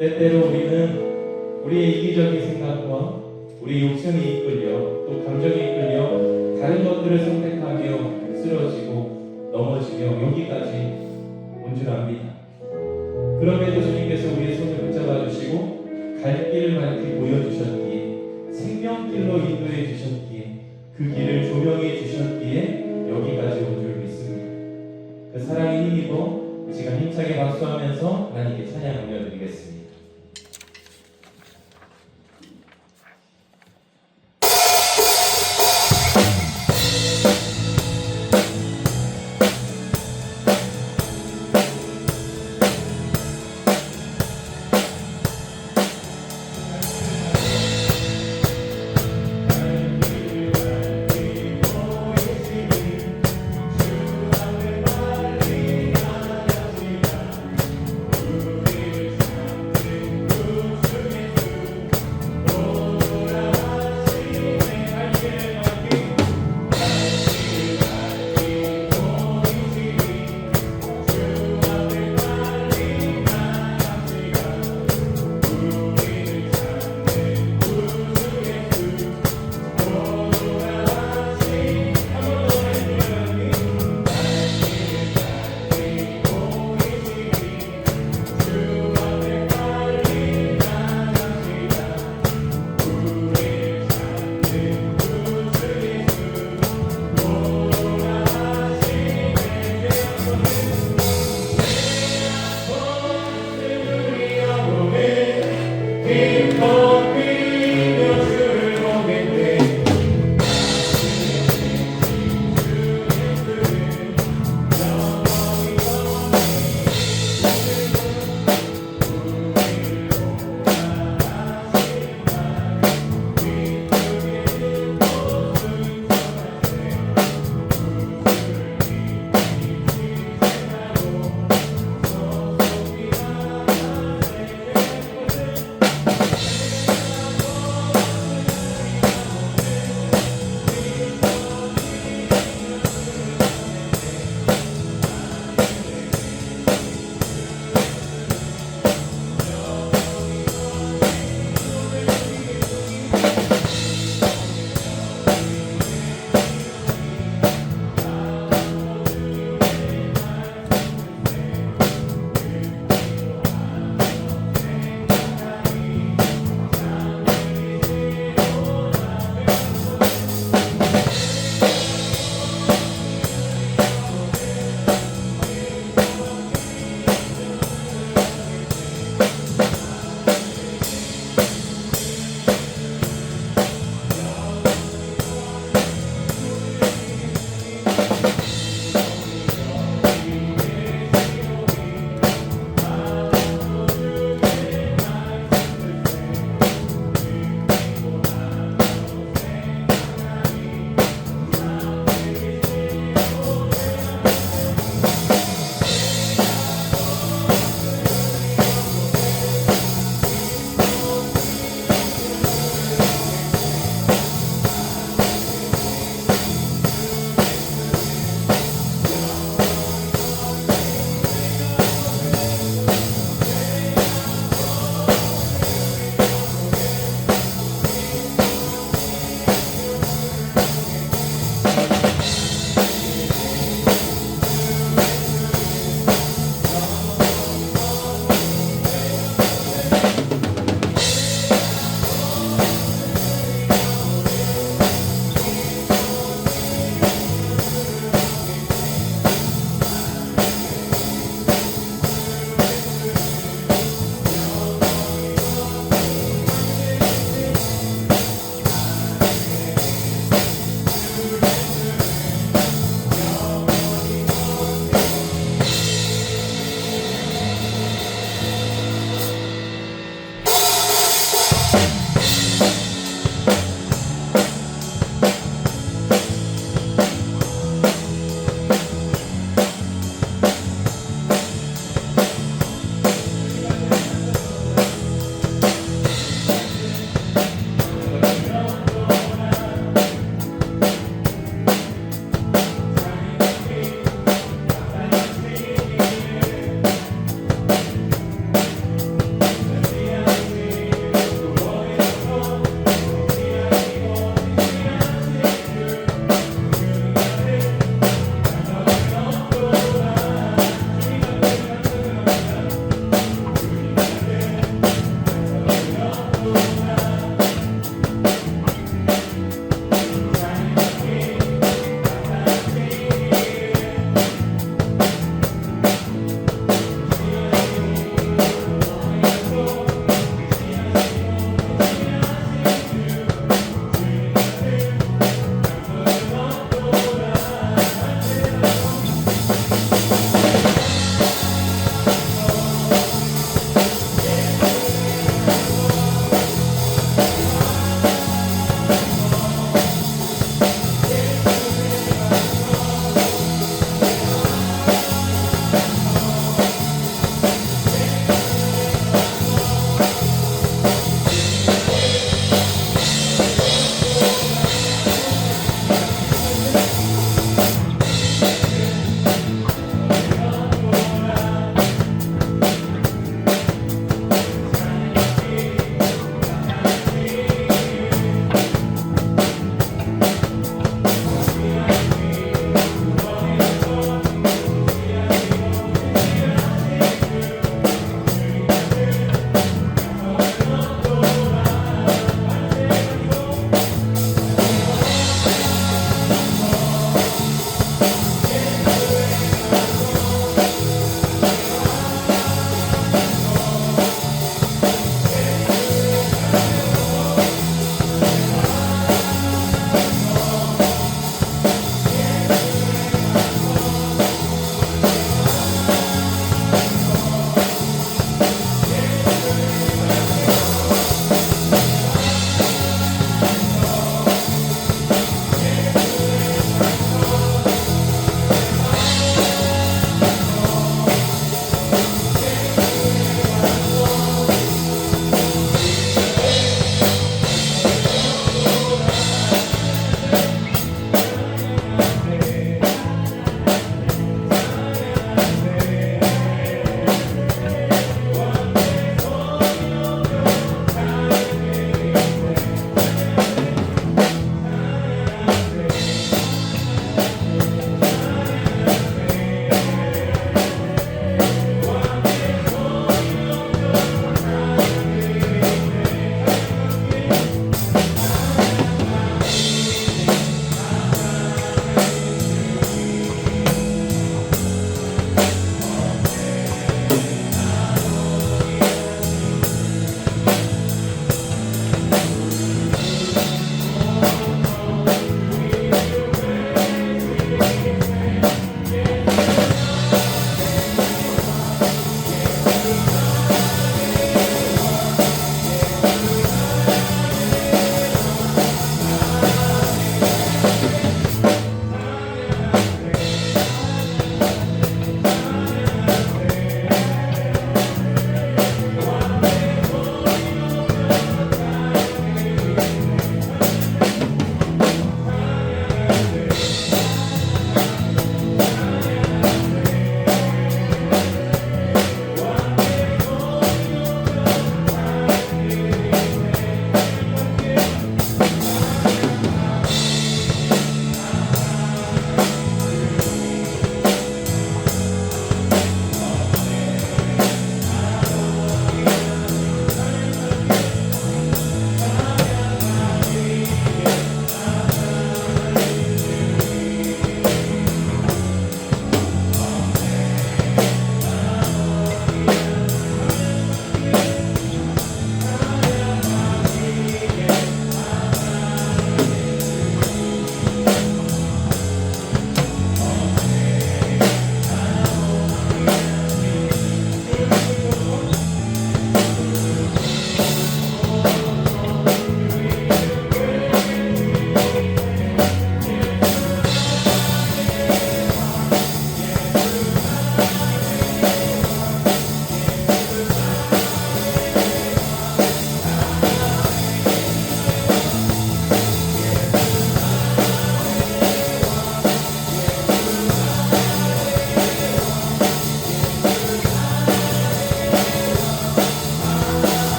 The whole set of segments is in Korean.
때때로 우리는 우리의 이기적인 생각과 우리 욕심이 이끌려 또 감정이 이끌려 다른 것들을 선택하며 쓰러지고 넘어지며 여기까지 온 줄 압니다. 그럼에도 주님께서 우리의 손을 붙잡아 주시고 갈 길을 밝히 보여주셨기에 생명길로 인도해 주셨기에 그 길을 조명해 주셨기에 여기까지 온 줄 믿습니다. 그 사랑의 힘이고 지금 힘차게 박수하면서 하나님께 찬양 올려드리겠습니다.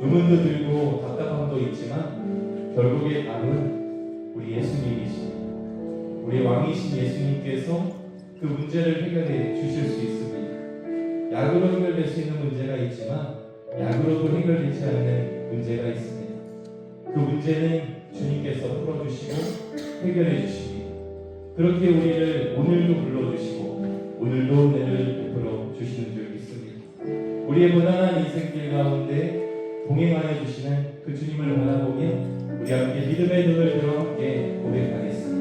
의문도 들고 답답함도 있지만 결국의 답은 우리 예수님이십니다. 우리 왕이신 예수님께서 그 문제를 해결해 주실 수 있습니다. 약으로 해결될 수 있는 문제가 있지만 약으로도 해결되지 않는 문제가 있습니다. 그 문제는 주님께서 풀어주시고 해결해 주십니다. 그렇게 우리를 오늘도 불러주시고 오늘도 은혜를 우리의 무난한 인생길 가운데 동행하여 주시는 그 주님을 바라보며 우리 함께 믿음의 눈을 들어 함께 고백하겠습니다.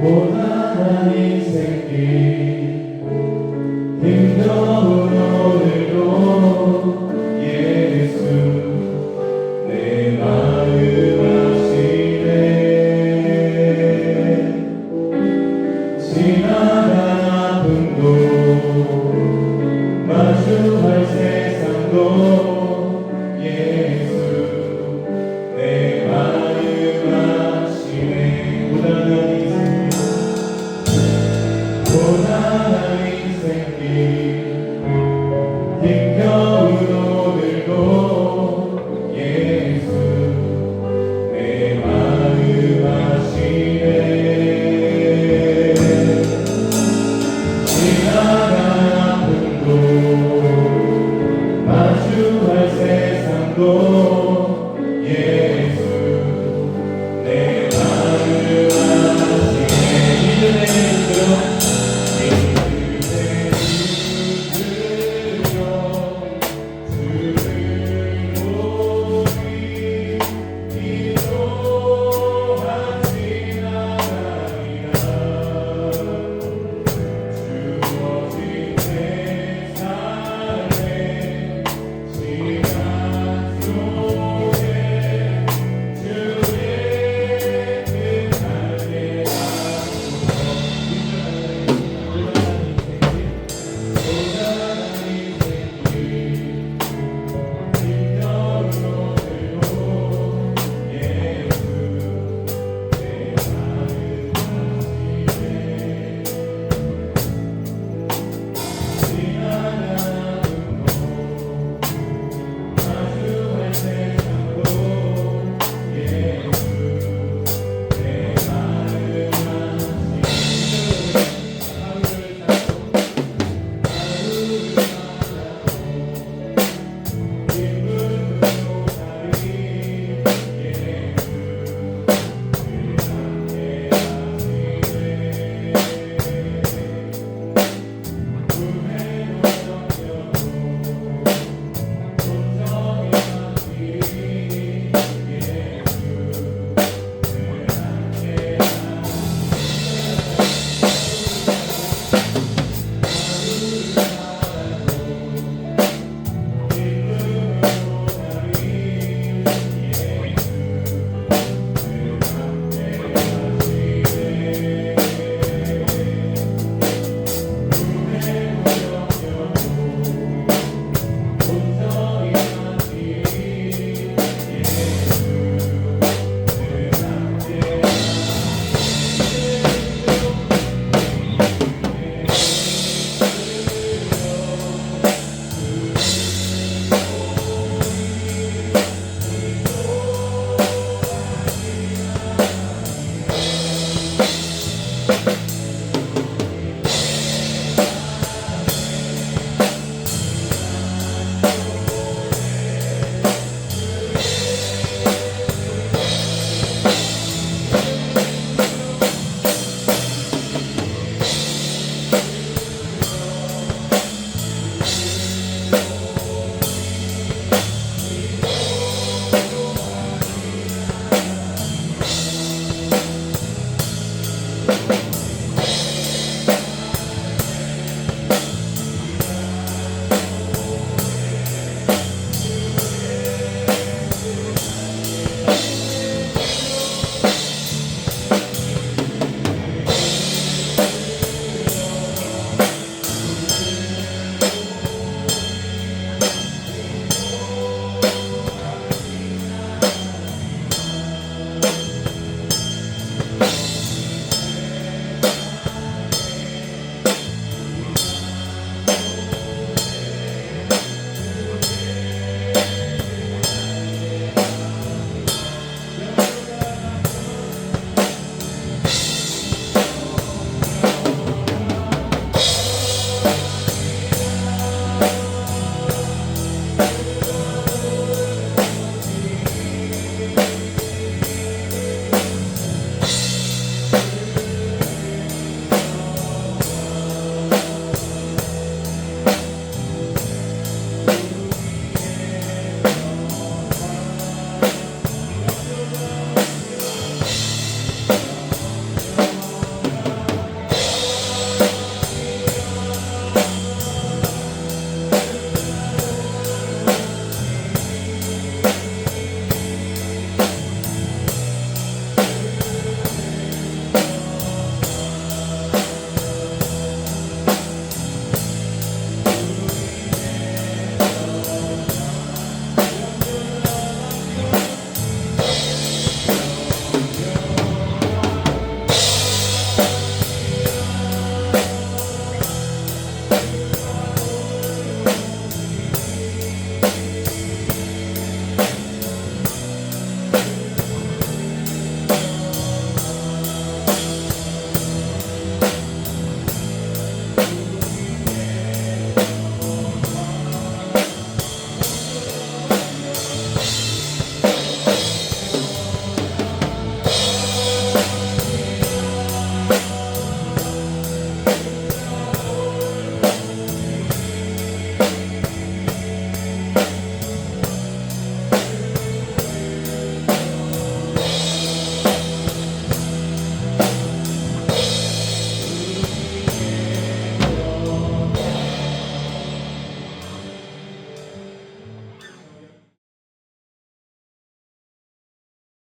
고단한 인생길 힘겨운